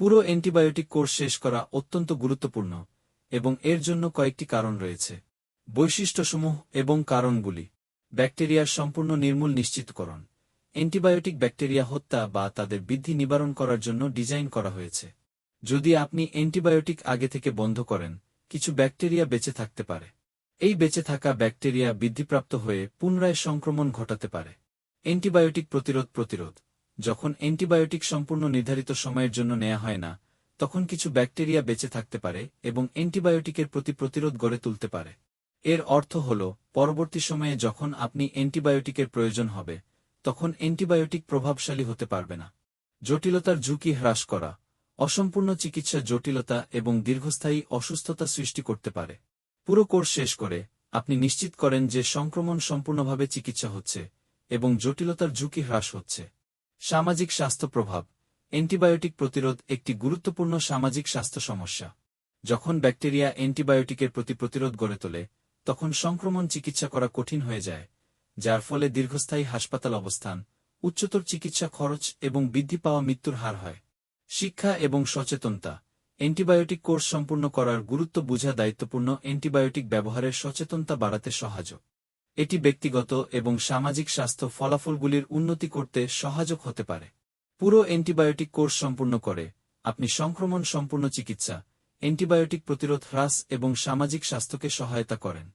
পুরো antibiotic course শেষ করা অত্যন্ত গুরুত্বপূর্ণ এবং এর জন্য কয়েকটি কারণ রয়েছে। বৈশিষ্ট্যসমূহ এবং কারণগুলি। ব্যাকটেরিয়ার সম্পূর্ণ নির্মূল নিশ্চিতকরণ। অ্যান্টিবায়োটিক ব্যাকটেরিয়া হত্যা বা তাদের বৃদ্ধি নিবারণ করার জন্য ডিজাইন করা হয়েছে। যদি আপনি অ্যান্টিবায়োটিক আগে থেকে বন্ধ করেন, কিছু ব্যাকটেরিয়া বেঁচে থাকতে পারে। এই বেঁচে থাকা ব্যাকটেরিয়া বৃদ্ধিপ্রাপ্ত হয়ে পুনরায় সংক্রমণ ঘটাতে পারে। অ্যান্টিবায়োটিক প্রতিরোধ প্রতিরোধ। যখন অ্যান্টিবায়োটিক সম্পূর্ণ নির্ধারিত সময়ের জন্য নেওয়া হয় না, তখন কিছু ব্যাকটেরিয়া বেঁচে থাকতে পারে এবং অ্যান্টিবায়োটিকের প্রতি প্রতিরোধ গড়ে তুলতে পারে। এর অর্থ হল, পরবর্তী সময়ে যখন আপনি অ্যান্টিবায়োটিকের প্রয়োজন হবে, তখন অ্যান্টিবায়োটিক প্রভাবশালী হতে পারবে না। জটিলতার ঝুঁকি হ্রাস করা, অসম্পূর্ণ চিকিৎসা জটিলতা এবং দীর্ঘস্থায়ী অসুস্থতা সৃষ্টি করতে পারে। পুরো কোর্স শেষ করে, আপনি নিশ্চিত করেন যে সংক্রমণ সম্পূর্ণভাবে চিকিৎসা হচ্ছে এবং জটিলতার ঝুঁকি হ্রাস হচ্ছে। সামাজিক স্বাস্থ্য প্রভাব, অ্যান্টিবায়োটিক প্রতিরোধ একটি গুরুত্বপূর্ণ সামাজিক স্বাস্থ্য সমস্যা। যখন ব্যাকটেরিয়া অ্যান্টিবায়োটিকের প্রতি প্রতিরোধ গড়ে তোলে, তখন সংক্রমণ চিকিৎসা করা কঠিন হয়ে যায়, যার ফলে দীর্ঘস্থায়ী হাসপাতাল অবস্থান, উচ্চতর চিকিৎসা খরচ এবং বৃদ্ধি পাওয়া মৃত্যুর হার হয়। শিক্ষা এবং সচেতনতা, অ্যান্টিবায়োটিক কোর্স সম্পূর্ণ করার গুরুত্ব বোঝা দায়িত্বপূর্ণ অ্যান্টিবায়োটিক ব্যবহারের সচেতনতা বাড়াতে সহায়ক এটি ব্যক্তিগত এবং সামাজিক স্বাস্থ্য ফলাফলগুলির উন্নতি করতে সহায়ক হতে পারে। পুরো অ্যান্টিবায়োটিক কোর্স সম্পূর্ণ করে। আপনি সংক্রমণ সম্পূর্ণ চিকিৎসা, অ্যান্টিবায়োটিক প্রতিরোধ হ্রাস এবং সামাজিক স্বাস্থ্যকে সহায়তা করেন।